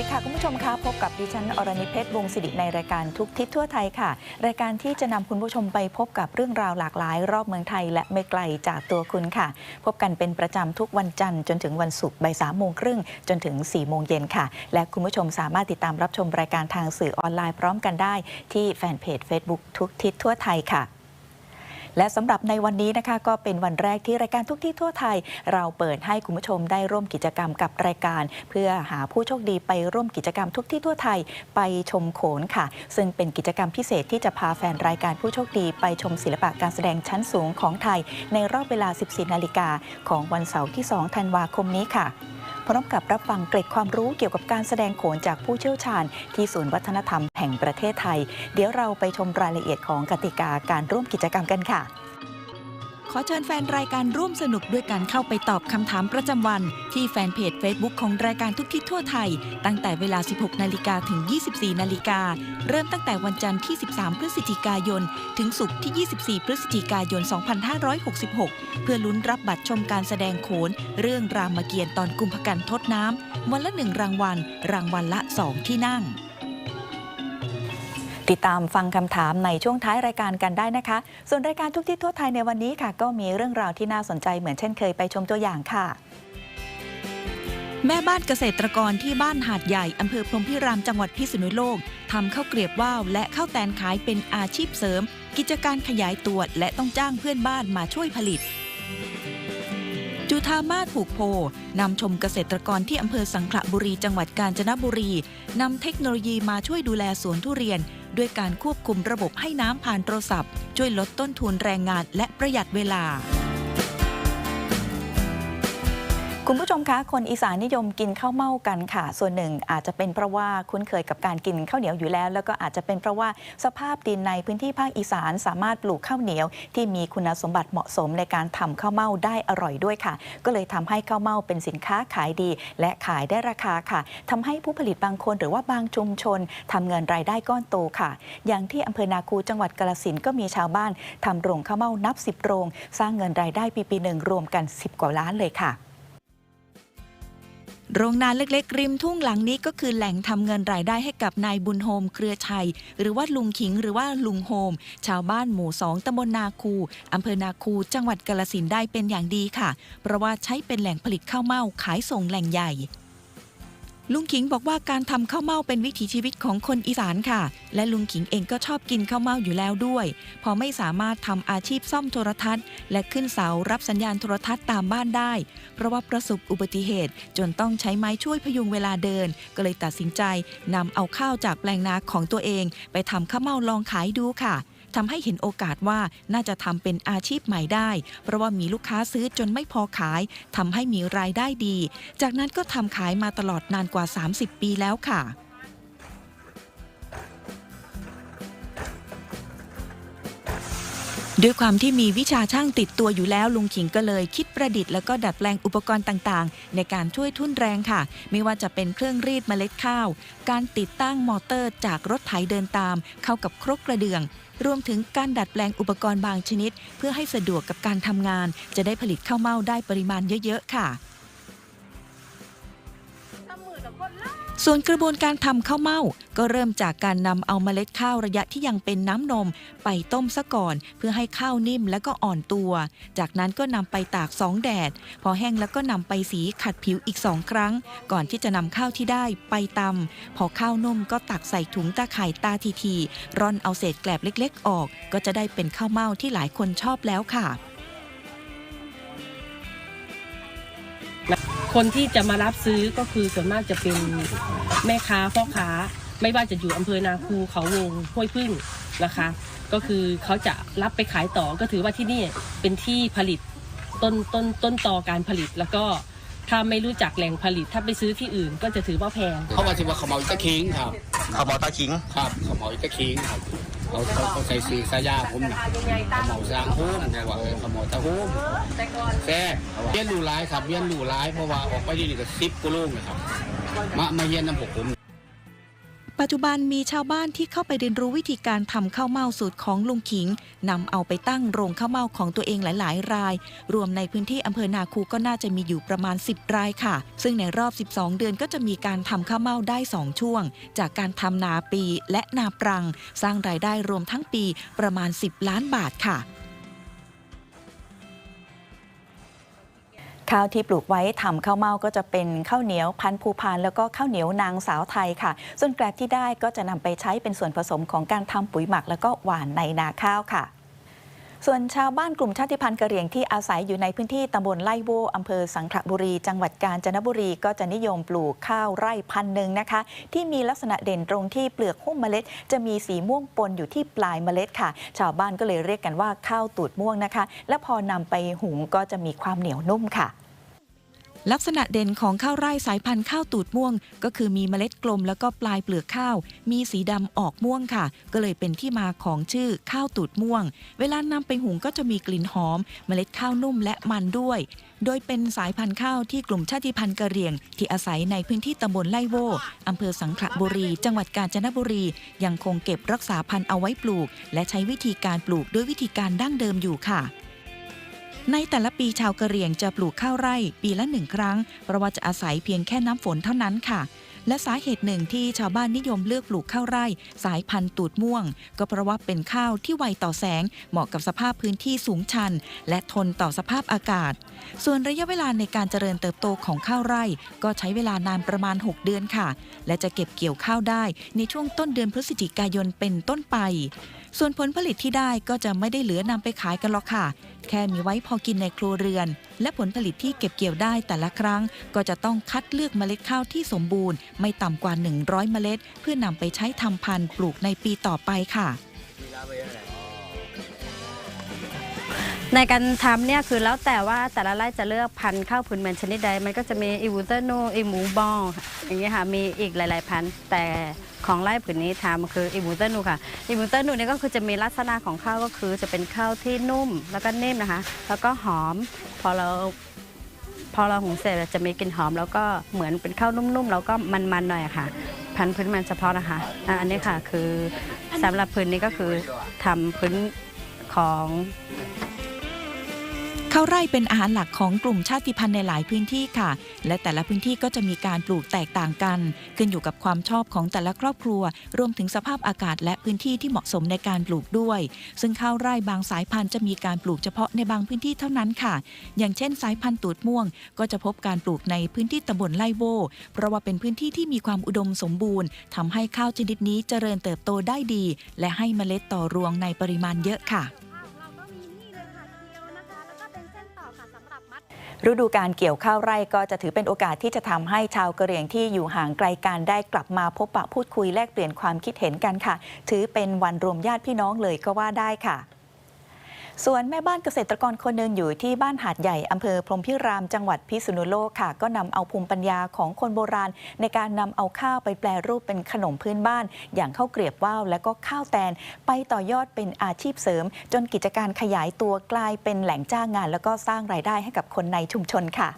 ดีค่ะ คุณผู้ชมคะพบกับดิฉันอรณิเพชรวงศิริในรายการทุกทิศทั่วไทยค่ะ รายการที่จะนำคุณผู้ชมไปพบกับเรื่องราวหลากหลาย รอบเมืองไทย และไม่ไกลจากตัวคุณค่ะ พบกันเป็นประจำทุกวันจันทร์จนถึงวันศุกร์บ่ายสามโมงครึ่งจนถึง4ี่โมงเย็นค่ะ และคุณผู้ชมสามารถติดตามรับชมรายการทางสื่อออนไลน์พร้อมกันได้ ที่แฟนเพจ Facebook ทุกทิศทั่วไทยค่ะ และสำหรับในวันนี้นะคะ ก็เป็นวันแรกที่รายการทุกที่ทั่วไทย เราเปิดให้คุณผู้ชมได้ร่วมกิจกรรมกับรายการ เพื่อหาผู้โชคดีไปร่วมกิจกรรมทุกที่ทั่วไทยไปชมโขนค่ะ ซึ่งเป็นกิจกรรมพิเศษที่จะพาแฟนรายการผู้โชคดีไปชมศิลปะการแสดงชั้นสูงของไทย ในรอบเวลา 14 นาฬิกาของวันเสาร์ที่ 2 ธันวาคมนี้ค่ะ พร้อมกับรับฟังเกร็ดความรู้เกี่ยวกับการแสดงโขนจากผู้เชี่ยวชาญ ที่ศูนย์วัฒนธรรมแห่งประเทศไทย เดี๋ยวเราไปชมรายละเอียดของกติกาการร่วมกิจกรรมกันค่ะ ขอเชิญแฟนรายการร่วมสนุกด้วยการเข้าไปตอบคำถามประจำวัน ที่แฟนเพจ Facebook ของรายการทุกทิศทั่วไทย ตั้งแต่เวลา 16 นาฬิกาถึง 24 นาฬิกา เริ่มตั้งแต่วันจันทร์ที่ 13 พฤศจิกายน ถึงศุกร์ที่ 24 พฤศจิกายน 2566 เพื่อลุ้นรับบัตรชมการแสดงโขน เรื่องรามเกียรติ์ตอนกุมภกันทดน้ำวันละหนึ่งรางวัล รางวัลละ 2 ที่นั่ง ติดตามฟังคำถามในช่วงท้ายรายการกันได้นะคะ ส่วนรายการทุกที่ทั่วไทยในวันนี้ค่ะ ก็มีเรื่องราวที่น่าสนใจเหมือนเช่นเคยไปชมตัวอย่างค่ะ แม่บ้านเกษตรกรที่บ้านหาดใหญ่อำเภอพรมพิรามจังหวัดพิษณุโลกทำข้าวเกรียบว่าวและข้าวแตนขายเป็นอาชีพเสริม กิจการขยายตัวและต้องจ้างเพื่อนบ้านมาช่วยผลิตจุธามาศผูกโพนำชมเกษตรกรที่อำเภอสังขละบุรีจังหวัดกาญจนบุรีนำเทคโนโลยีมาช่วยดูแลสวนทุเรียน ด้วยการควบคุมระบบให้น้ำผ่านโทรศัพท์ ช่วยลดต้นทุนแรงงานและประหยัดเวลา คุณผู้ชมคะ คนอีสานนิยมกินข้าวเม่ากันค่ะ ส่วนหนึ่งอาจจะเป็นเพราะว่าคุ้นเคยกับการกินข้าวเหนียวอยู่แล้ว แล้วก็อาจจะเป็นเพราะว่าสภาพดินในพื้นที่ภาคอีสานสามารถปลูกข้าวเหนียว ที่มีคุณสมบัติเหมาะสมในการทำข้าวเม่าได้อร่อยด้วยค่ะ ก็เลยทำให้ข้าวเม่าเป็นสินค้าขายดี และขายได้ราคาค่ะทำให้ผู้ผลิตบางคนหรือว่าบางชุมชนทำเงินรายได้ก้อนโตค่ะ อย่างที่อำเภอนาคูจังหวัดกาฬสินก็มีชาวบ้านทำโรงข้าวเม่านับ 10 โรง สร้างเงินรายได้ปีปีหนึ่งรวมกัน 10 กว่าล้านเลยค่ะ โรงนาเล็กๆ ริมทุ่งหลังนี้ก็คือแหล่งทำเงินรายได้ให้กับนายบุญโฮมเครือชัย หรือว่าลุงขิงหรือว่าลุงโฮม ชาวบ้านหมู่สองตำบลนาคูอำเภอนาคูจังหวัดกาลสินได้เป็นอย่างดีค่ะ เพราะว่าใช้เป็นแหล่งผลิตข้าวเม่าขายส่งแหล่งใหญ่ ลุงขิงบอกว่าการทำข้าวเม่าเป็นวิถีชีวิตของคนอีสานค่ะ และลุงขิงเองก็ชอบกินข้าวเม่าอยู่แล้วด้วย พอไม่สามารถทำอาชีพซ่อมโทรทัศน์ และขึ้นเสารับสัญญาณโทรทัศน์ตามบ้านได้ เพราะว่าประสบอุบัติเหตุ จนต้องใช้ไม้ช่วยพยุงเวลาเดิน ก็เลยตัดสินใจนำเอาข้าวจากแปลงนาของตัวเอง ไปทำข้าวเม่าลองขายดูค่ะ ทำให้เห็นโอกาสว่าน่าจะทำเป็นอาชีพใหม่ได้ เพราะว่ามีลูกค้าซื้อจนไม่พอขายทำให้มีรายได้ดี จากนั้นก็ทำขายมาตลอดนานกว่า 30 ปีแล้วค่ะ ด้วยความที่มีวิชาช่างติดตัวอยู่แล้วลุงขิงก็เลยคิดประดิษฐ์แล้วก็ดัดแปลงอุปกรณ์ต่างๆ ในการช่วยทุ่นแรงค่ะ ไม่ว่าจะเป็นเครื่องรีดเมล็ดข้าว การติดตั้งมอเตอร์จากรถไถเดินตาม เข้ากับครกกระเดื่อง รวมถึงการดัดแปลงอุปกรณ์บางชนิด เพื่อให้สะดวกกับการทำงาน จะได้ผลิตข้าวเม่าได้ปริมาณเยอะๆค่ะ ส่วนกระบวนการทำข้าวเม่าก็เริ่มจากการนำเอาเมล็ดข้าวระยะที่ยังเป็นน้ำนม ไปต้มซะก่อน เพื่อให้ข้าวนิ่มและก็อ่อนตัว จากนั้นก็นำไปตากสองแดด พอแห้งแล้วก็นำไปสีขัดผิวอีกสองครั้ง ก่อนที่จะนำข้าวที่ได้ไปตำพอข้าวนุ่มก็ตักใส่ถุงตาข่ายตาทีทีร่อนเอาเศษแกลบเล็ก ๆ ออก ก็จะได้เป็นข้าวเม่าที่หลายคนชอบแล้วค่ะ คนที่จะมารับซื้อก็คือส่วนมากจะเป็นแม่ค้าพ่อค้า ไม่ว่าจะอยู่อำเภอนาคูเขาวงห้วยพึ่งนะคะ ก็คือเขาจะรับไปขายต่อก็ถือว่าที่นี่เป็นที่ผลิตต้นต้นต้นตอการผลิตแล้วก็ถ้าไม่รู้จักแหล่งผลิตถ้าไปซื้อที่อื่นก็จะถือว่าแพง เขาว่าสิว่าเขาเมาอีกตะคิงครับข้าวหมอตาขิงครับเขาเมาอีกตะคิงครับ เขาเขาเขาใส่สีสายาผมนะเขาเมาสร้างโฮมเขาว่าเขาเมาตะโฮมแซ่เรียนรูร้ายครับเรียนรูร้ายเพราะว่าออกไปนี่ก็ซิปกุโลนะครับมามาเรียนน้ำผมผม ปัจจุบันมีชาวบ้านที่เข้าไปเรียนรู้วิธีการทำข้าวเม่าสูตรของลุงขิงนำเอาไปตั้งโรงข้าวเม่าของตัวเองหลาย ๆ ราย รวมในพื้นที่อำเภอนาคูก็น่าจะมีอยู่ประมาณ 10 รายค่ะ ซึ่งในรอบ 12 เดือนก็จะมีการทำข้าวเม่าได้ 2 ช่วง จากการทำนาปีและนาปรัง สร้างรายได้รวมทั้งปีประมาณ 10 ล้านบาทค่ะ ข้าวที่ปลูกไว้ทำข้าวเม่าก็จะเป็นข้าวเหนียวพันภูพานแล้วก็ข้าวเหนียวนางสาวไทยค่ะ ส่วนแกลบที่ได้ก็จะนำไปใช้เป็นส่วนผสมของการทำปุ๋ยหมัก แล้วก็หว่านในนาข้าวค่ะส่วนชาวบ้านกลุ่มชาติพันธุ์กะเหรี่ยงที่อาศัยอยู่ในพื้นที่ตำบลไล่โวอำเภอสังขละบุรี จังหวัดกาญจนบุรี ก็จะนิยมปลูกข้าวไร่พันหนึ่งนะคะ ที่มีลักษณะเด่นตรงที่เปลือกหุ้มเมล็ด จะมีสีม่วงปนอยู่ที่ปลายเมล็ดค่ะ ชาวบ้านก็เลยเรียกกันว่าข้าวตูดม่วงนะคะ และพอนำไปหุงก็จะมีความเหนียวนุ่มค่ะ ลักษณะเด่นของข้าวไร่สายพันธุ์ข้าวตูดม่วง ก็คือมีเมล็ดกลมแล้วก็ปลายเปลือกข้าว มีสีดำออกม่วงค่ะ ก็เลยเป็นที่มาของชื่อข้าวตูดม่วง เวลานำไปหุงก็จะมีกลิ่นหอม เมล็ดข้าวนุ่มและมันด้วย โดยเป็นสายพันธุ์ข้าวที่กลุ่มชาติพันธุ์กะเหรี่ยง ที่อาศัยในพื้นที่ตำบลไล่โวอำเภอสังขละบุรี จังหวัดกาญจนบุรี ยังคงเก็บรักษาพันธุ์เอาไว้ปลูก และใช้วิธีการปลูกด้วยวิธีการดั้งเดิมอยู่ค่ะ ในแต่ละปีชาวกะเหรี่ยงจะปลูกข้าวไร่ปีละหนึ่งครั้ง เพราะว่าจะอาศัยเพียงแค่น้ำฝนเท่านั้นค่ะ และสาเหตุหนึ่งที่ชาวบ้านนิยมเลือกปลูกข้าวไร่ สายพันธุ์ตูดม่วง ก็เพราะว่าเป็นข้าวที่ไวต่อแสง เหมาะกับสภาพพื้นที่สูงชัน และทนต่อสภาพอากาศ ส่วนระยะเวลาในการเจริญเติบโตของข้าวไร่ ก็ใช้เวลานานประมาณ 6 เดือนค่ะ และจะเก็บเกี่ยวข้าวได้ในช่วงต้นเดือนพฤศจิกายนเป็นต้นไปส่วนผลผลิตที่ได้ก็จะไม่ได้เหลือนำไปขายกันหรอกค่ะ แค่มีไว้พอกินในครัวเรือน และผลผลิตที่เก็บเกี่ยวได้แต่ละครั้ง ก็จะต้องคัดเลือกเมล็ดข้าวที่สมบูรณ์ ไม่ต่ำกว่า 100 เมล็ด เพื่อนำไปใช้ทำพันธุ์ปลูกในปีต่อไปค่ะ ในการทำเนี่ยคือแล้วแต่ว่าแต่ละไร่จะเลือกพันธุ์ข้าวผืนเมืองชนิดใด มันก็จะมีอีวูเตอร์โนอีหมูบองค่ะอย่างเงี้ยค่ะมีอีกหลาย ๆ พันธุ์แต่ ของไร่ผืนนี้ทำคืออีมูเตอร์นูค่ะอีมูเตอร์นูเนี่ยก็คือจะมีลักษณะของข้าวก็คือ จะเป็นข้าวที่นุ่มแล้วก็นิ่มนะคะ แล้วก็หอมพอเราพอเราหุงเสร็จจะมีกลิ่นหอม แล้วก็เหมือนเป็นข้าวนุ่มๆแล้วก็มันๆหน่อยค่ะ พันพื้นมันเฉพาะนะคะอะอันนี้ค่ะคือสำหรับพื้นนี้ก็คือทำพื้นของ ข้าวไร่เป็นอาหารหลักของกลุ่มชาติพันธุ์ในหลายพื้นที่ค่ะ และแต่ละพื้นที่ก็จะมีการปลูกแตกต่างกัน ขึ้นอยู่กับความชอบของแต่ละครอบครัว รวมถึงสภาพอากาศและพื้นที่ที่เหมาะสมในการปลูกด้วย ซึ่งข้าวไร่บางสายพันธุ์จะมีการปลูกเฉพาะในบางพื้นที่เท่านั้นค่ะ อย่างเช่น สายพันธุ์ตูดม่วง ก็จะพบการปลูกในพื้นที่ตำบลไล่โวเพราะว่าเป็นพื้นที่ที่มีความอุดมสมบูรณ์ทำให้ข้าวชนิดนี้เจริญเติบโตได้ดี และให้เมล็ดต่อรวงในปริมาณเยอะค่ะ ฤดูการเกี่ยวข้าวไร่ก็จะถือเป็นโอกาสที่จะทำให้ชาวกะเหรี่ยงที่อยู่ห่างไกลกันได้กลับมาพบปะพูดคุยแลกเปลี่ยนความคิดเห็นกันค่ะ ถือเป็นวันรวมญาติพี่น้องเลยก็ว่าได้ค่ะ ส่วนแม่บ้านเกษตรกรคนหนึ่งอยู่ที่บ้านหาดใหญ่อำเภอพรมพิรามจังหวัดพิษณุโลกค่ะ ก็นำเอาภูมิปัญญาของคนโบราณ ในการนำเอาข้าวไปแปลรูปเป็นขนมพื้นบ้าน อย่างข้าวเกรียบว่าวและก็ข้าวแตน ไปต่อยอดเป็นอาชีพเสริม จนกิจการขยายตัวกลายเป็นแหล่งจ้างงาน แล้วก็สร้างรายได้ให้กับคนในชุมชนค่ะ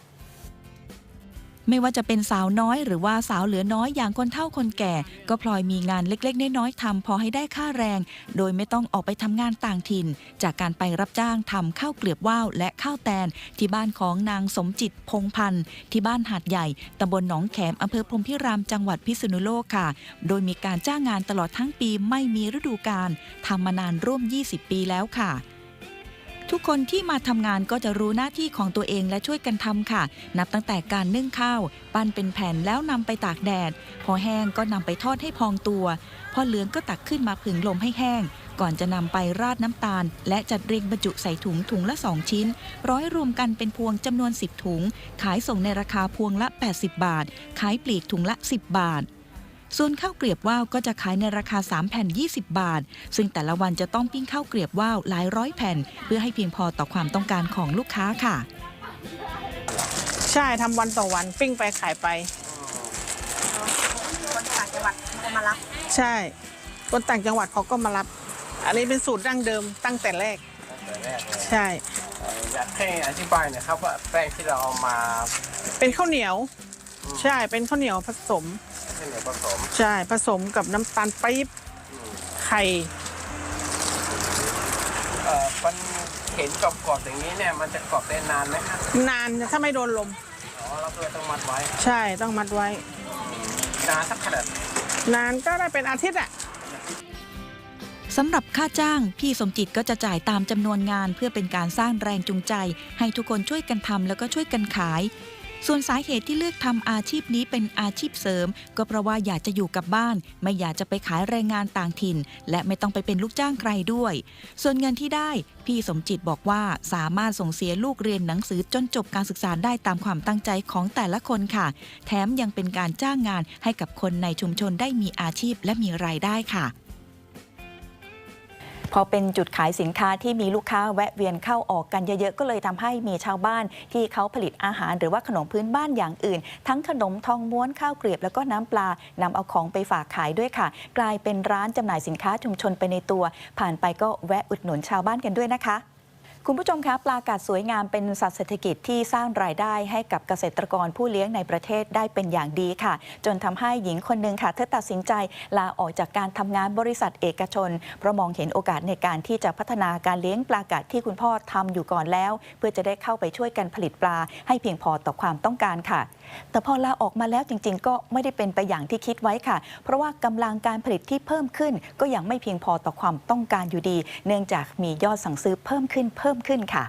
ไม่ว่าจะเป็นสาวน้อยหรือว่าสาวเหลือน้อยอย่างคนเฒ่าคนแก่ ก็พลอยมีงานเล็กๆ น้อยๆทำพอให้ได้ค่าแรง โดยไม่ต้องออกไปทำงานต่างถิ่น จากการไปรับจ้างทำข้าวเกลียบว่าวและข้าวแตน ที่บ้านของนางสมจิตพงพันธ์ที่บ้านหาดใหญ่ตำบลหนองแขมอำเภอพรมพิรามจังหวัดพิษณุโลกค่ะ โดยมีการจ้างงานตลอดทั้งปีไม่มีฤดูกาลทำมานานร่วม 20 ปีแล้วค่ะ ทุกคนที่มาทำงานก็จะรู้หน้าที่ของตัวเองและช่วยกันทำค่ะ นับตั้งแต่การนึ่งข้าว ปั้นเป็นแผ่นแล้วนำไปตากแดด พอแห้งก็นำไปทอดให้พองตัว พอเหลืองก็ตักขึ้นมาผึ่งลมให้แห้ง ก่อนจะนำไปราดน้ำตาล และจัดเรียงบรรจุใส่ถุงถุงละ 2 ชิ้น ร้อยรวมกันเป็นพวงจำนวน 10 ถุง ขายส่งในราคาพวงละ 80 บาท ขายปลีกถุงละ 10 บาท ส่วนข้าวเกลียบว่าวก็จะขายในราคา 3 แผ่น 20 บาท ซึ่งแต่ละวันจะต้องปิ้งข้าวเกลียบว่าวหลายร้อยแผ่น เพื่อให้เพียงพอต่อความต้องการของลูกค้าค่ะ ใช่ทำวันต่อวันปิ้งไปขายไป คนต่างจังหวัดมารับใช่ คนต่างจังหวัดเขาก็มารับ อันนี้เป็นสูตรดั้งเดิมตั้งแต่แรกใช่ อยากให้อธิบายหน่อยครับว่าแป้งที่เราเอามาเป็นข้าวเหนียว ใช่เป็นข้าวเหนียวผสม ผช่ไหมผสมใช่ผสมกับน้ำตาลปี๊บไข่เอ่อมันเห็นกรอบๆอย่างนี้เนี่ยมันจะกรอบได้นานไหมครับนานถ้าไม่โดนลม อ๋อเราก็เลยต้องมัดไว้ใช่ต้องมัดไว้ นานสักขนาดไหนนานก็ได้เป็นอาทิตย์อะสำหรับค่าจ้าง พี่สมจิตก็จะจ่ายตามจำนวนงานเพื่อเป็นการสร้างแรงจูงใจ ให้ทุกคนช่วยกันทำแล้วก็ช่วยกันขาย ส่วนสาเหตุที่เลือกทำอาชีพนี้เป็นอาชีพเสริม ก็เพราะว่าอยากจะอยู่กับบ้าน ไม่อยากจะไปขายแรงงานต่างถิ่น และไม่ต้องไปเป็นลูกจ้างใครด้วย ส่วนเงินที่ได้ พี่สมจิตบอกว่าสามารถส่งเสียลูกเรียนหนังสือจนจบการศึกษาได้ตามความตั้งใจของแต่ละคนค่ะ แถมยังเป็นการจ้างงานให้กับคนในชุมชนได้มีอาชีพและมีรายได้ค่ะ พอเป็นจุดขายสินค้าที่มีลูกค้าแวะเวียนเข้าออกกันเยอะๆ ก็เลยทำให้มีชาวบ้านที่เขาผลิตอาหารหรือว่าขนมพื้นบ้านอย่างอื่น ทั้งขนมทองม้วนข้าวเกรียบแล้วก็น้ำปลานำเอาของไปฝากขายด้วยค่ะ กลายเป็นร้านจำหน่ายสินค้าชุมชนไปในตัว ผ่านไปก็แวะอุดหนุนชาวบ้านกันด้วยนะคะ คุณผู้ชมคะปลากัดสวยงามเป็นสัตว์เศรษฐกิจที่สร้างรายได้ให้กับเกษตรกรผู้เลี้ยงในประเทศได้เป็นอย่างดีค่ะ จนทำให้หญิงคนหนึ่งค่ะ เธอตัดสินใจลาออกจากการทำงานบริษัทเอกชน เพราะมองเห็นโอกาสในการที่จะพัฒนาการเลี้ยงปลากัดที่คุณพ่อทำอยู่ก่อนแล้ว เพื่อจะได้เข้าไปช่วยกันผลิตปลาให้เพียงพอต่อความต้องการค่ะ แต่พอลาออกมาแล้วจริง ๆ ก็ไม่ได้เป็นไปอย่างที่คิดไว้ค่ะ เพราะว่ากำลังการผลิตที่เพิ่มขึ้น ก็ยังไม่เพียงพอต่อความต้องการอยู่ดี เนื่องจากมียอดสั่งซื้อเพิ่มขึ้นเพิ่มขึ้นค่ะ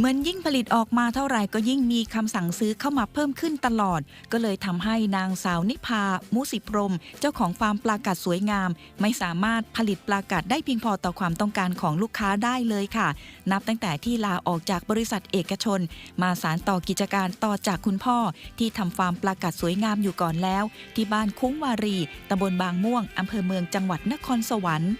เหมือนยิ่งผลิตออกมาเท่าไหร่ก็ยิ่งมีคำสั่งซื้อเข้ามาเพิ่มขึ้นตลอด ก็เลยทำให้นางสาวนิพา มุสิพรม เจ้าของฟาร์มปลากัดสวยงาม ไม่สามารถผลิตปลากัดได้เพียงพอต่อความต้องการของลูกค้าได้เลยค่ะ นับตั้งแต่ที่ลาออกจากบริษัทเอกชน มาสารต่อกิจการต่อจากคุณพ่อ ที่ทำฟาร์มปลากัดสวยงามอยู่ก่อนแล้ว ที่บ้านคุ้งวารีตำบลบางม่วงอำเภอเมืองจังหวัดนครสวรรค์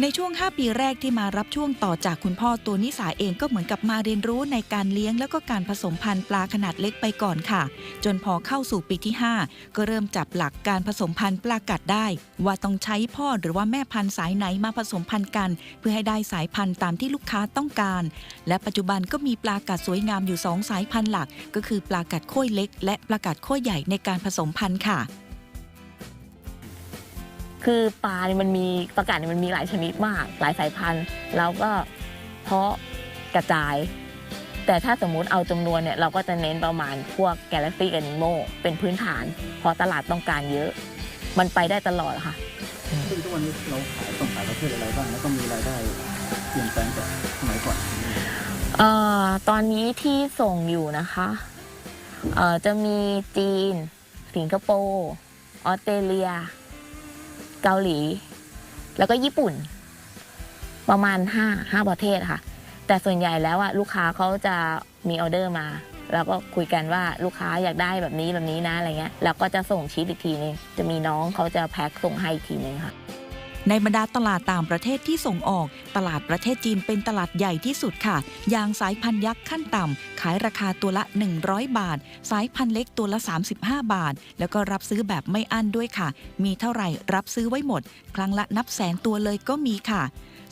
ในช่วง 5 ปีแรกที่มารับช่วงต่อจากคุณพ่อตัวนิสาเองก็เหมือนกับมาเรียนรู้ในการเลี้ยงแล้วก็การผสมพันธุ์ปลาขนาดเล็กไปก่อนค่ะ จนพอเข้าสู่ปีที่ 5 ก็เริ่มจับหลักการผสมพันธุ์ปลากัดได้ ว่าต้องใช้พ่อหรือว่าแม่พันธุ์สายไหนมาผสมพันธุ์กัน เพื่อให้ได้สายพันธุ์ตามที่ลูกค้าต้องการ และปัจจุบันก็มีปลากัดสวยงามอยู่ 2 สายพันธุ์หลัก ก็คือปลากัดโค้ยเล็ก และปลากัดโค้ยใหญ่ในการผสมพันธุ์ค่ะ คือปลาเนี่ยมันมีประกาศเนี่ยมันมีหลายชนิดมาก หลายสายพันธุ์แล้วก็เพาะกระจาย แต่ถ้าสมมุติเอาจำนวนเนี่ยเราก็จะเน้นประมาณพวก Galaxy Animal เป็นพื้นฐานเพราะตลาดต้องการเยอะ มันไปได้ตลอดอะค่ะซึ่งทุกวันนี้เราขายส่งขายประเทศอะไรบ้างแล้วก็มีรายได้เปลี่ยนแปลงจากสมัยก่อนเอ่อตอนนี้ที่ส่งอยู่นะคะเอ่อจะมีจีน สิงคโปร์ออสเตรเลีย เกาหลี แล้วก็ญี่ปุ่น ประมาณ5 5ประเทศค่ะ แต่ส่วนใหญ่แล้วอะลูกค้าเขาจะมีออเดอร์มาแล้วก็คุยกันว่าลูกค้าอยากได้แบบนี้แบบนี้นะอะไรเงี้ยแล้วก็จะส่งชีตอีกทีนึงจะมีน้องเขาจะแพ็คส่งให้อีกทีนึงค่ะ ในบรรดาตลาดต่างประเทศที่ส่งออก ตลาดประเทศจีนเป็นตลาดใหญ่ที่สุดค่ะ ยางสายพันธุ์ยักษ์ขั้นต่ำ ขายราคาตัวละ 100 บาท สายพันธุ์เล็กตัวละ 35 บาท แล้วก็รับซื้อแบบไม่อั้นด้วยค่ะ มีเท่าไหร่รับซื้อไว้หมด ครั้งละนับแสนตัวเลยก็มีค่ะ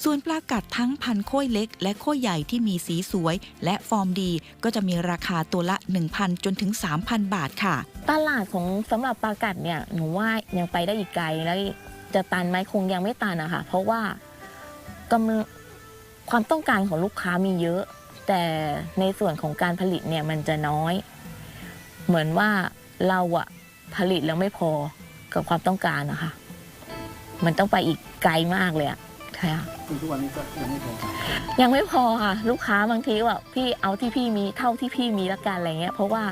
ส่วนปลากัดทั้งพันโค้ยเล็ก และโค้ยใหญ่ที่มีสีสวย และฟอร์มดี ก็จะมีราคาตัวละ 1,000 จนถึง 3,000 บาทค่ะ ตลาดของสำหรับปลากัดเนี่ยหนูว่ายังไปได้อีกไกลแล้ว จะตันไหมคงยังไม่ตันอะค่ะเพราะว่ากำลังความต้องการของลูกค้ามีเยอะ แต่ในส่วนของการผลิตเนี่ยมันจะน้อย เหมือนว่าเราอะผลิตแล้วไม่พอกับความต้องการนะคะมันต้องไปอีกไกลมากเลยอะใช่ค่ะซึ่งทุกวันนี้ก็ยังไม่พอยังไม่พอค่ะ ลูกค้าบางทีก็แบบพี่เอาที่พี่มีเท่าที่พี่มีละกันอะไรเงี้ย เพราะว่า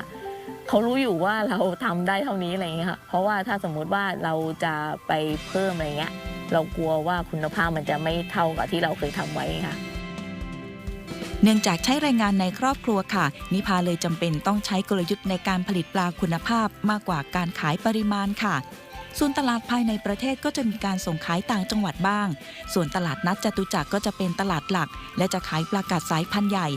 เขารู้อยู่ว่าเราทำได้เท่านี้อะไรเงี้ยค่ะเพราะว่าถ้าสมมุติว่าเราจะไปเพิ่มอะไรเงี้ยเรากลัวว่าคุณภาพมันจะไม่เท่ากับที่เราเคยทำไว้ค่ะ เนื่องจากใช้แรงงานในครอบครัวค่ะ นิพาเลยจำเป็นต้องใช้กลยุทธ์ในการผลิตปลาคุณภาพมากกว่าการขายปริมาณค่ะ ส่วนตลาดภายในประเทศก็จะมีการส่งขายต่างจังหวัดบ้าง ส่วนตลาดนัดจตุจักรก็จะเป็นตลาดหลัก และจะขายปลากัดสายพันธุ์ใหญ่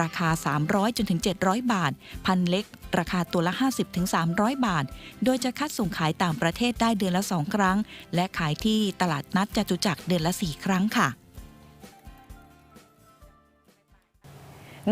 ราคา 300จนถึง700 บาท พันเล็ก ราคาตัวละ 50ถึง300 บาท โดยจะคัดส่งขายต่างประเทศได้เดือนละ 2 ครั้ง และขายที่ตลาดนัดจตุจักรเดือนละ 4 ครั้งค่ะ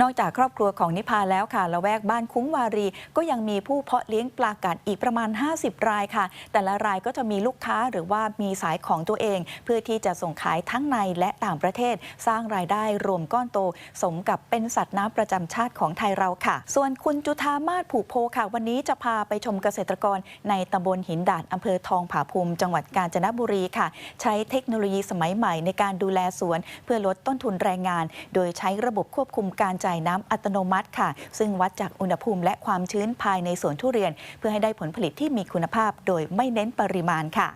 นอกจากครอบครัวของนิพาแล้วค่ะละแวกบ้านคุ้งวารี ก็ยังมีผู้เพาะเลี้ยงปลากัดอีกประมาณ 50 รายค่ะ แต่ละรายก็จะมีลูกค้าหรือว่ามีสายของตัวเอง เพื่อที่จะส่งขายทั้งในและต่างประเทศ สร้างรายได้รวมก้อนโต สมกับเป็นสัตว์น้ำประจำชาติของไทยเราค่ะ ส่วนคุณจุธามาศผูกโพค่ะ วันนี้จะพาไปชมเกษตรกรในตำบลหินดาดอำเภอทองผาภูมิ จังหวัดกาญจนบุรีค่ะ ใช้เทคโนโลยีสมัยใหม่ในการดูแลสวน เพื่อลดต้นทุนแรงงาน โดยใช้ระบบควบคุมการจ่ายน้ำอัตโนมัติค่ะ ซึ่งวัดจากอุณหภูมิและความชื้นภายในสวนทุเรียน เพื่อให้ได้ผลผลิตที่มีคุณภาพโดยไม่เน้นปริมาณค่ะ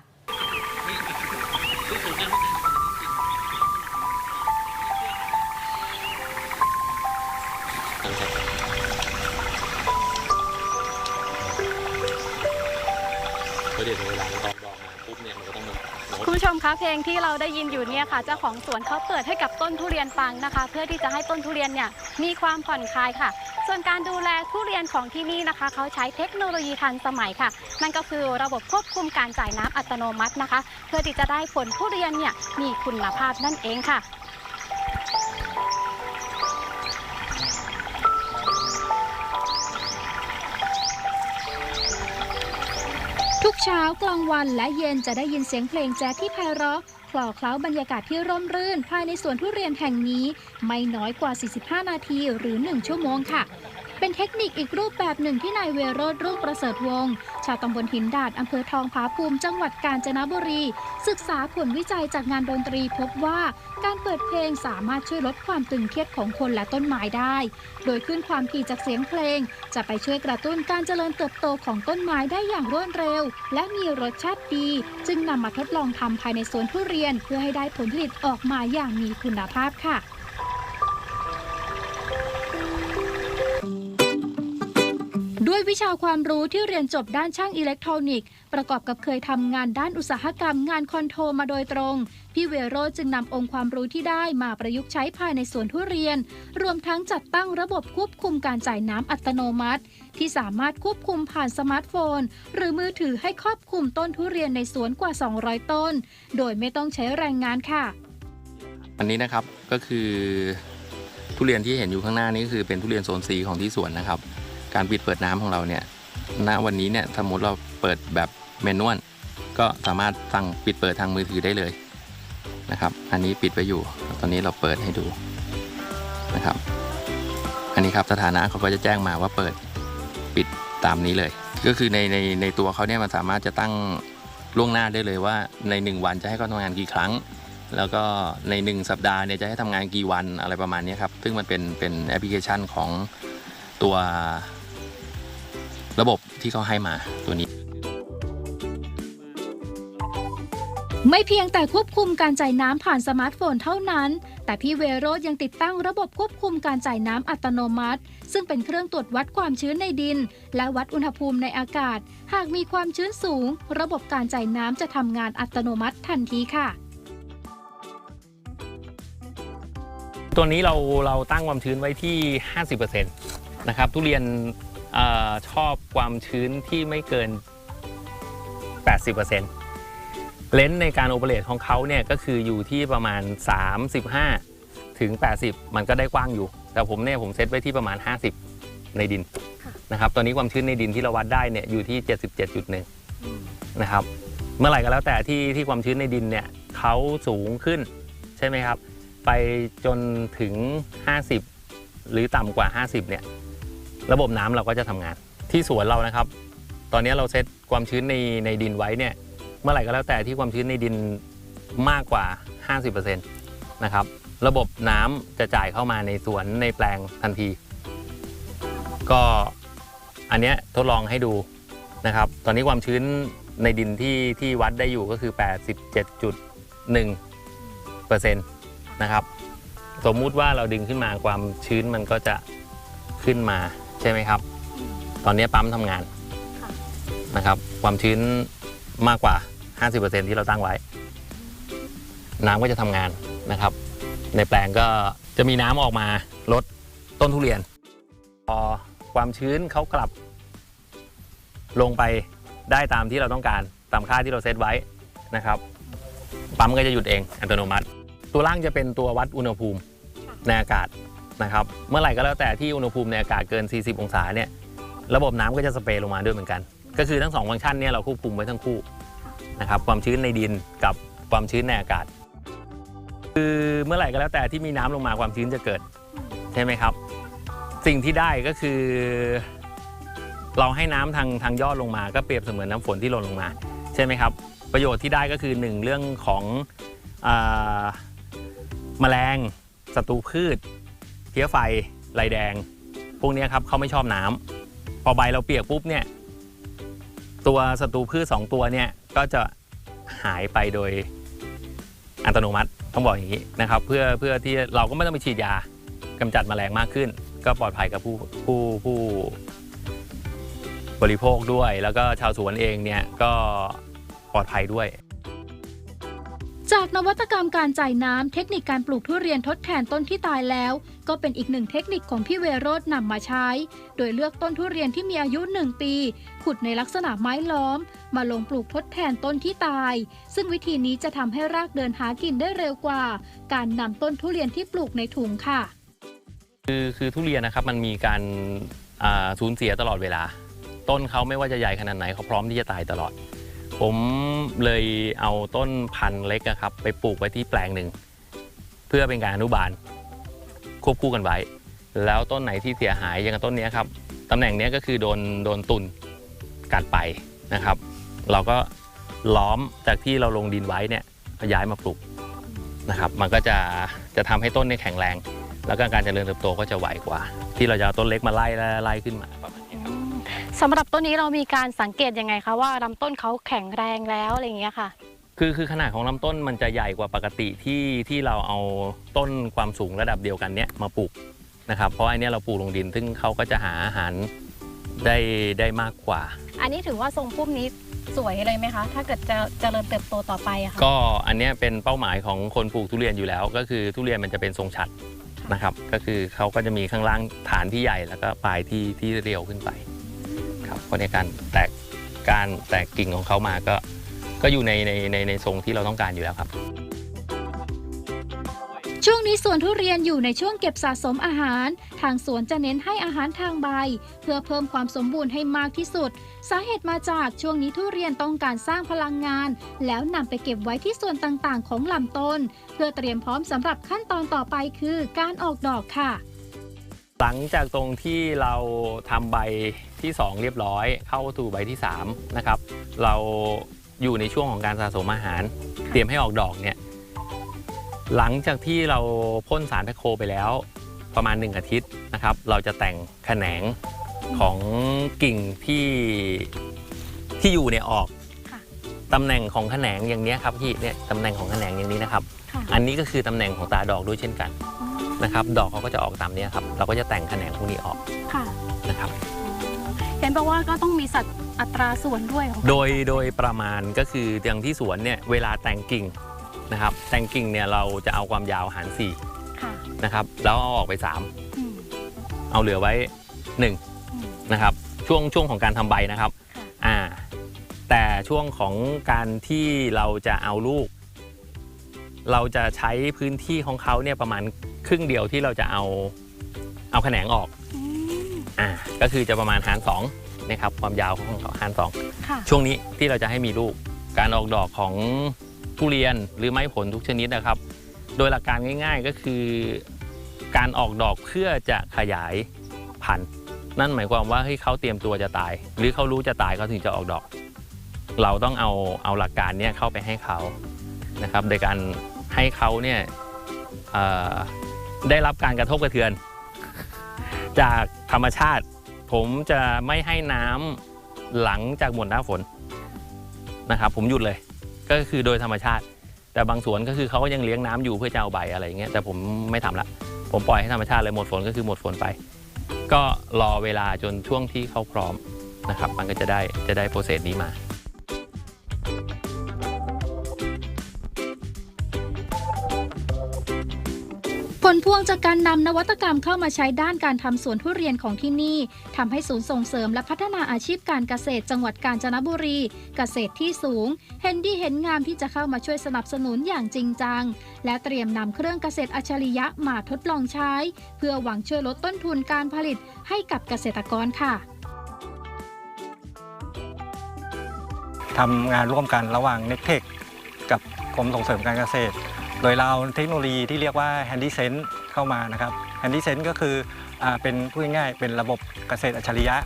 เพลงที่เราได้ยินอยู่เนี่ยค่ะเจ้าของสวนเขาเปิดให้กับต้นทุเรียนฟังนะคะ เพื่อที่จะให้ต้นทุเรียนเนี่ยมีความผ่อนคลายค่ะ ส่วนการดูแลทุเรียนของที่นี่นะคะ เขาใช้เทคโนโลยีทันสมัยค่ะ นั่นก็คือระบบควบคุมการจ่ายน้ำอัตโนมัตินะคะ เพื่อที่จะได้ผลทุเรียนเนี่ยมีคุณภาพนั่นเองค่ะ เช้ากลางวันและเย็นจะได้ยินเสียงเพลงแจ๊สที่ไพเราะคลอเคล้าบรรยากาศที่ร่มรื่น ภายในสวนทุเรียนแห่งนี้ ไม่น้อยกว่า 45 นาทีหรือ 1 ชั่วโมงค่ะ เป็นเทคนิคอีกรูปแบบหนึ่งที่นายเวโรธรุ่งประเสริฐวงศ์ชาวตำบลหินดาดอำเภอทองผาภูมิจังหวัดกาญจนบุรี ศึกษาผลวิจัยจากงานดนตรีพบว่าการเปิดเพลงสามารถช่วยลดความตึงเครียดของคนและต้นไม้ได้ โดยขึ้นความถี่จากเสียงเพลง จะไปช่วยกระตุ้นการเจริญเติบโตของต้นไม้ได้อย่างรวดเร็ว และมีรสชาติดี จึงนำมาทดลองทำภายในสวนทุเรียนเพื่อให้ได้ผลผลิตออกมาอย่างมีคุณภาพค่ะ ด้วยวิชาความรู้ที่เรียนจบด้านช่างอิเล็กทรอนิกส์ ประกอบกับเคยทำงานด้านอุตสาหกรรมงานคอนโทรมาโดยตรง พี่เวโร่จึงนำองค์ความรู้ที่ได้มาประยุกต์ใช้ภายในสวนทุเรียน รวมทั้งจัดตั้งระบบควบคุมการจ่ายน้ำอัตโนมัติ ที่สามารถควบคุมผ่านสมาร์ทโฟน หรือมือถือให้ครอบคลุมต้นทุเรียนในสวนกว่า 200 ต้น โดยไม่ต้องใช้แรงงานค่ะ อันนี้นะครับก็คือทุเรียนที่เห็นอยู่ข้างหน้านี้ก็คือเป็นทุเรียนโซนซีของที่สวนนะครับ การปิดเปิดน้ำของเราเนี่ยณวันนี้เนี่ยสมมติเราเปิดแบบเมนวลก็สามารถสั่งปิดเปิดทางมือถือได้เลยนะครับ อันนี้ปิดไว้อยู่ ตอนนี้เราเปิดให้ดูนะครับ อันนี้ครับสถานะเขาก็จะแจ้งมาว่าเปิดปิดตามนี้เลย ก็คือในในในตัวเขาเนี่ยมันสามารถจะตั้งล่วงหน้าได้เลยว่าในหนึ่งวันจะให้เขาทำงานกี่ครั้ง แล้วก็ในหนึ่งสัปดาห์เนี่ยจะให้ทำงานกี่วันอะไรประมาณนี้ครับ ซึ่งมันเป็นเป็นแอปพลิเคชันของตัว ระบบที่เขาให้มาตัวนี้ ไม่เพียงแต่ควบคุมการจ่ายน้ำผ่านสมาร์ทโฟนเท่านั้น แต่พี่เวโรจน์ยังติดตั้งระบบควบคุมการจ่ายน้ำอัตโนมัติ ซึ่งเป็นเครื่องตรวจวัดความชื้นในดิน และวัดอุณหภูมิในอากาศ หากมีความชื้นสูง ระบบการจ่ายน้ำจะทำงานอัตโนมัติทันทีค่ะตัวนี้เราเราตั้งความชื้นไว้ที่ 50%นะครับทุเรียนเออชอบความชื้นที่ไม่เกิน 80%เลนส์ในการโอเปเรตของเขาเนี่ยก็คืออยู่ที่ประมาณ 35 ถึง 80 มันก็ได้กว้างอยู่ แต่ผมเนี่ยผมเซตไว้ที่ประมาณ 50 ในดินนะครับตอนนี้ความชื้นในดินที่เราวัดได้เนี่ยอยู่ที่ 77.1นะครับเมื่อไหร่ก็แล้วแต่ที่ที่ความชื้นในดินเนี่ยเขาสูงขึ้นใช่ไหมครับ ไปจนถึง 50 หรือต่ำกว่า 50เนี่ย ระบบน้ำเราก็จะทำงาน ที่สวนเรานะครับ ตอนนี้เราเซตความชื้นในในดินไว้เนี่ยเมื่อไหร่ก็แล้วแต่ที่ความชื้นในดินมากกว่า 50%นะครับระบบน้ำจะจ่ายเข้ามาในสวนในแปลงทันที ก็อันเนี้ยทดลองให้ดูนะครับ ตอนนี้ความชื้นในดินที่ที่วัดได้อยู่ก็คือ 87.1%นะครับ สมมุติว่าเราดึงขึ้นมาความชื้นมันก็จะขึ้นมา ใช่ไหมครับ ตอนนี้ปั๊มทำงานนะครับ ความชื้นมากกว่า 50%ที่เราตั้งไว้ น้ำก็จะทำงานนะครับ ในแปลงก็จะมีน้ำออกมาลดต้นทุเรียน พอความชื้นเขากลับ ลงไปได้ตามที่เราต้องการตามค่าที่เราเซตไว้นะครับ ปั๊มก็จะหยุดเองอัตโนมัติ ตัวล่างจะเป็นตัววัดอุณหภูมิในอากาศ นะครับเมื่อไหร่ก็แล้วแต่ที่อุณหภูมิในอากาศเกิน 40 องศาเนี่ยระบบน้ำก็จะสเปรย์ลงมาด้วยเหมือนกัน ก็คือทั้งสองฟังก์ชันเนี่ยเราควบคุมไว้ทั้งคู่นะครับความชื้นในดินกับความชื้นในอากาศ คือเมื่อไหร่ก็แล้วแต่ที่มีน้ำลงมาความชื้นจะเกิดใช่ไหมครับ สิ่งที่ได้ก็คือ เราให้น้ำทางทางยอดลงมา ก็เปรียบเสมือนน้ำฝนที่หล่นลงมาใช่ไหมครับ ประโยชน์ที่ได้ก็คือหนึ่งเรื่องของอแมลงศัตรูพืช เพี้ยไฟลายแดง พวกนี้ครับเขาไม่ชอบน้ำพอใบเราเปียกปุ๊บเนี่ยตัวศัตรูพืชสองตัวเนี่ยก็จะหายไปโดยอัตโนมัติต้องบอกอย่างนี้นะครับ เพื่อเพื่อที่เราก็ไม่ต้องไปฉีดยากำจัดแมลงมากขึ้น ก็ปลอดภัยกับผู้ผู้ผู้บริโภคด้วย แล้วก็ชาวสวนเองเนี่ยก็ปลอดภัยด้วย จากนวัตกรรมการจ่ายน้ำเทคนิคการปลูกทุเรียนทดแทนต้นที่ตายแล้ว ก็เป็นอีกหนึ่งเทคนิคของพี่เวโรจนำมาใช้ โดยเลือกต้นทุเรียนที่มีอายุ 1 ปี ขุดในลักษณะไม้ล้อม มาลงปลูกทดแทนต้นที่ตาย ซึ่งวิธีนี้จะทำให้รากเดินหากินได้เร็วกว่า การนำต้นทุเรียนที่ปลูกในถุงค่ะ คือคือทุเรียนนะครับมันมีการอ่าสูญเสียตลอดเวลา ต้นเขาไม่ว่าจะใหญ่ขนาดไหนเขาพร้อมที่จะตายตลอด ผมเลยเอาต้นพันธุ์เล็กอะครับ ไปปลูกไว้ที่แปลงหนึ่ง เพื่อเป็นการอนุบาล ควบคู่กันไว้ แล้วต้นไหนที่เสียหายอย่างกับต้นเนี้ยครับตำแหน่งเนี้ยก็คือโดนโดนตุนกัดไปนะครับ เราก็ล้อมจากที่เราลงดินไว้เนี่ยย้ายมาปลูกนะครับ มันก็จะจะทำให้ต้นเนี่ยแข็งแรง แล้วก็การเจริญเติบโตก็จะไวกว่า ที่เราจะเอาต้นเล็กมาไล่ไล่ไล่ขึ้นมาประมาณ สำหรับต้นนี้เรามีการสังเกตยังไงคะว่าลำต้นเขาแข็งแรงแล้วอะไรอย่างเงี้ยค่ะ คือคือขนาดของลำต้นมันจะใหญ่กว่าปกติที่ที่เราเอาต้นความสูงระดับเดียวกันเนี้ยมาปลูกนะครับ เพราะอันเนี้ยเราปลูกลงดิน ซึ่งเขาก็จะหาอาหารได้ได้มากกว่า อันนี้ถือว่าทรงพุ่มนี้สวยเลยไหมคะ ถ้าเกิดจะเจริญเติบโตต่อไปอะค่ะก็อันเนี้ยเป็นเป้าหมายของคนปลูกทุเรียนอยู่แล้ว ก็คือทุเรียนมันจะเป็นทรงฉัดนะครับ ก็คือเขาก็จะมีข้างล่างฐานที่ใหญ่แล้วก็ปลายที่ที่เรียวขึ้นไปครับ เพราะในการแตกการแตกกิ่งของเขามาก็ก็อยู่ในในในในทรงที่เราต้องการอยู่แล้วครับ ช่วงนี้สวนทุเรียนอยู่ในช่วงเก็บสะสมอาหาร ทางสวนจะเน้นให้อาหารทางใบ เพื่อเพิ่มความสมบูรณ์ให้มากที่สุด สาเหตุมาจากช่วงนี้ทุเรียนต้องการสร้างพลังงาน แล้วนำไปเก็บไว้ที่ส่วนต่างๆ ของลำต้น เพื่อเตรียมพร้อมสำหรับขั้นตอนต่อไปคือการออกดอกค่ะ หลังจากตรงที่เราทำใบที่ 2 เรียบร้อย เข้าสู่ใบที่3นะครับเราอยู่ในช่วงของการสะสมอาหาร เตรียมให้ออกดอกเนี่ยหลังจากที่เราพ่นสารตะโคไปแล้ว ประมาณ 1 อาทิตย์นะครับ เราจะแต่งแขนงของกิ่งที่ที่อยู่เนี่ยออกค่ะตำแหน่งของแขนงอย่างเนี้ยครับพี่เนี่ยตำแหน่งของแขนงอย่างนี้นะครับค่ะอันนี้ก็คือตำแหน่งของตาดอกด้วยเช่นกัน นะครับดอกเขาก็จะออกตามเนี้ยครับเราก็จะแต่งแขนงพวกนี้ออกค่ะนะครับเห็นบอกว่าก็ต้องมีสัดอัตราส่วนด้วยของโดยโดยประมาณก็คืออย่างที่สวนเนี่ยเวลาแต่งกิ่งนะครับแต่งกิ่งเนี่ยเราจะเอาความยาวหารค่ะ4นะครับแล้วเอาออกไปอืม3เอาเหลือไว้อืม1นะครับ ช่วงช่วงของการทำใบนะครับอ่าแต่ช่วงของการที่เราจะเอาลูก เราจะใช้พื้นที่ของเขาเนี่ยประมาณครึ่งเดียวที่เราจะเอาเอาแขนงออกอ่าก็คือจะประมาณหาร2นะครับความยาวของเขาหาร2ค่ะ ช่วงนี้ที่เราจะให้มีลูกการออกดอกของทุเรียนหรือไม้ผลทุกชนิดนะครับ โดยหลักการง่าย ๆก็คือ การออกดอกเพื่อจะขยายพันธุ์นั่นหมายความว่าให้เขาเตรียมตัวจะตาย หรือเขารู้จะตายเขาถึงจะออกดอก เราต้องเอาเอาหลักการเนี้ยเข้าไปให้เขานะครับ โดยการ ให้เขาเนี่ยได้รับการกระทบกระเทือน จากธรรมชาติ ผมจะไม่ให้น้ำหลังจากหมดหน้าฝนนะครับ ผมหยุดเลยก็คือโดยธรรมชาติ แต่บางสวนก็คือเขาก็ยังเลี้ยงน้ำอยู่เพื่อจะเอาใบอะไรอย่างเงี้ยแต่ผมไม่ทำละ ผมปล่อยให้ธรรมชาติเลยหมดฝนก็คือหมดฝนไป ก็รอเวลาจนช่วงที่เขาพร้อมนะครับ มันก็จะได้จะได้โปรเซสนี้มา ลพวงจากการนำนวัตกรรมเข้ามาใช้ด้านการทำสวนทุเรียนของที่นี่ทำให้ศูนย์ส่งเสริมและพัฒนาอาชีพการเกษตรจังหวัดกาญจนบุรี เกษตรที่สูง เห็นดีเห็นงามที่จะเข้ามาช่วยสนับสนุนอย่างจริงจัง และเตรียมนำเครื่องเกษตรอัจฉริยะมาทดลองใช้ เพื่อหวังช่วยลดต้นทุนการผลิตให้กับเกษตรกรค่ะทำงานร่วมกันระหว่างเน็กเทคกับกรมส่งเสริมการเกษตร โดยเราเทคโนโลยีที่เรียกว่า Handy Sense เข้ามานะครับ Handy Sense ก็คืออเป็นพูดง่ายๆเป็นระบบเกษตรอัจฉริยะ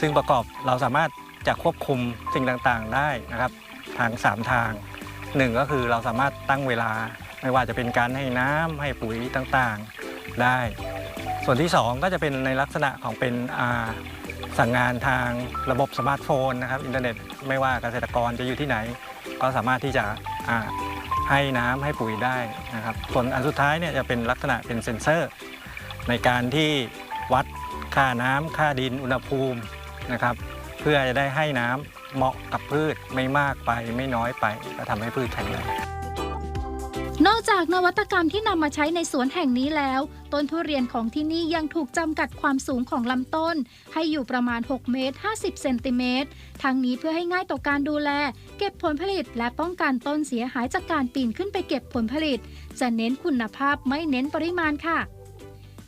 ซึ่งประกอบเราสามารถจะควบคุมสิ่งต่างๆได้นะครับทาง 3 ทาง 1 ก็คือเราสามารถตั้งเวลาไม่ว่าจะเป็นการให้น้ำให้ปุ๋ยต่างๆได้ ส่วนที่ 2 ก็จะเป็นในลักษณะของเป็นสั่งงานทางระบบสมาร์ทโฟนนะครับอินเทอร์เน็ตไม่ว่าเกษตรกรจะอยู่ที่ไหน ก็สามารถที่จะ ให้น้ำให้ปุ๋ยได้นะครับส่วนอันสุดท้ายเนี่ยจะเป็นลักษณะเป็นเซ็นเซอร์ ในการที่วัดค่าน้ำค่าดินอุณหภูมินะครับ เพื่อจะได้ให้น้ำเหมาะกับพืชไม่มากไปไม่น้อยไปก็ทำให้พืชแข็งแรง นอกจากนวัตกรรมที่นำมาใช้ในสวนแห่งนี้แล้ว ต้นทุเรียนของที่นี่ยังถูกจำกัดความสูงของลำต้น ให้อยู่ประมาณ 6 เมตร 50 เซนติเมตร ทั้งนี้เพื่อให้ง่ายต่อการดูแล เก็บผลผลิตและป้องกันต้นเสียหายจากการปีนขึ้นไปเก็บผลผลิต จะเน้นคุณภาพไม่เน้นปริมาณค่ะ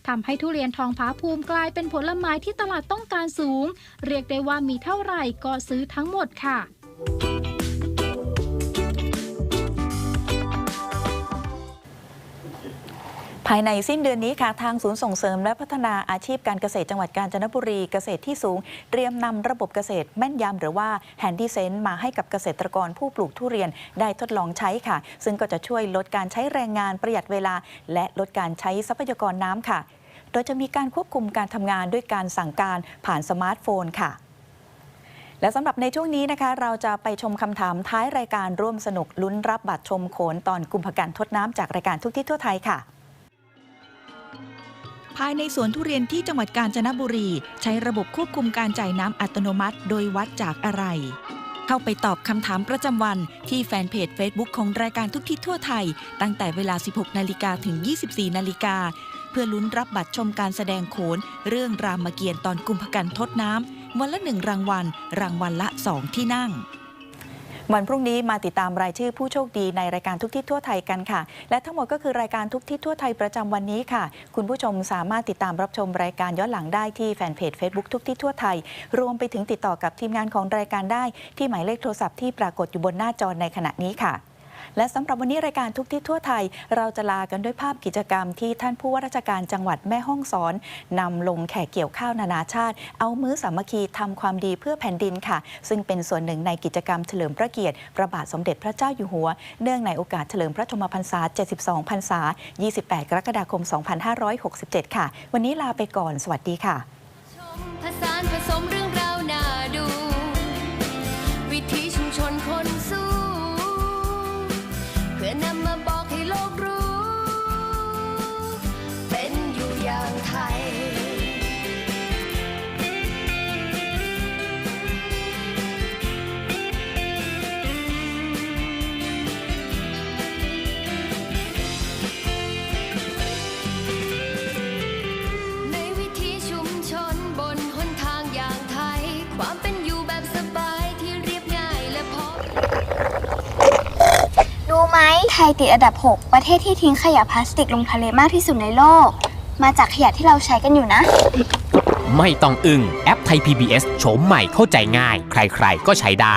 ทำให้ทุเรียนทองผาภูมิกลายเป็นผลไม้ที่ตลาดต้องการสูง เรียกได้ว่ามีเท่าไหร่ก็ซื้อทั้งหมดค่ะ ภายในสิ้นเดือนนี้ค่ะทางศูนย์ส่งเสริมและพัฒนาอาชีพการเกษตรจังหวัดกาญจนบุรีเกษตรที่สูง เตรียมนำระบบเกษตรแม่นยำหรือว่าแฮนดี้เซนมาให้กับเกษตรกรผู้ปลูกทุเรียนได้ทดลองใช้ค่ะ ซึ่งก็จะช่วยลดการใช้แรงงานประหยัดเวลา และลดการใช้ทรัพยากรน้ำค่ะ โดยจะมีการควบคุมการทำงานด้วยการสั่งการผ่านสมาร์ทโฟนค่ะและสำหรับในช่วงนี้นะคะ เราจะไปชมคำถามท้ายรายการร่วมสนุกลุ้นรับบัตรชมโขนตอนกุมภกันทดน้ำจากรายการทุกที่ทั่วไทยค่ะ ภายในสวนทุเรียนที่จังหวัดกาญจนบุรี ใช้ระบบควบคุมการจ่ายน้ำอัตโนมัติ โดยวัดจากอะไร เข้าไปตอบคำถามประจำวันที่แฟนเพจ Facebook ของรายการทุกทิศทั่วไทย ตั้งแต่เวลา 16 นาฬิกาถึง 24 นาฬิกา เพื่อลุ้นรับบัตรชมการแสดงโขน เรื่องรามเกียรติ์ตอนกุมภกันทดน้ำวันละหนึ่งรางวัล รางวัลละ2ที่นั่ง วันพรุ่งนี้มาติดตามรายชื่อผู้โชคดีในรายการทุกที่ทั่วไทยกันค่ะ และทั้งหมดก็คือรายการทุกที่ทั่วไทยประจำวันนี้ค่ะ คุณผู้ชมสามารถติดตามรับชมรายการย้อนหลังได้ที่แฟนเพจ Facebook ทุกที่ทั่วไทย รวมไปถึงติดต่อกับทีมงานของรายการได้ ที่หมายเลขโทรศัพท์ที่ปรากฏอยู่บนหน้าจอในขณะนี้ค่ะ และสำหรับวันนี้รายการทุกทิศทั่วไทย เราจะลากันด้วยภาพกิจกรรมที่ท่านผู้ว่าราชการจังหวัดแม่ฮ่องสอนนำลงแขกเกี่ยวข้าวนานาชาติ เอามื้อสามัคคีทำความดีเพื่อแผ่นดินค่ะ ซึ่งเป็นส่วนหนึ่งในกิจกรรมเฉลิมพระเกียรติพระบาทสมเด็จพระเจ้าอยู่หัว เนื่องในโอกาสเฉลิมพระชนมพรรษา 72 พรรษา 28 กรกฎาคม 2567 ค่ะ วันนี้ลาไปก่อน สวัสดีค่ะ ไหม ไทยติดอันดับ 6 ประเทศที่ทิ้งขยะพลาสติกลงทะเลมากที่สุดในโลก มาจากขยะที่เราใช้กันอยู่นะ ไม่ต้องอึ้งแอปไทย PBS โฉมใหม่เข้าใจง่าย ใครๆ ก็ใช้ได้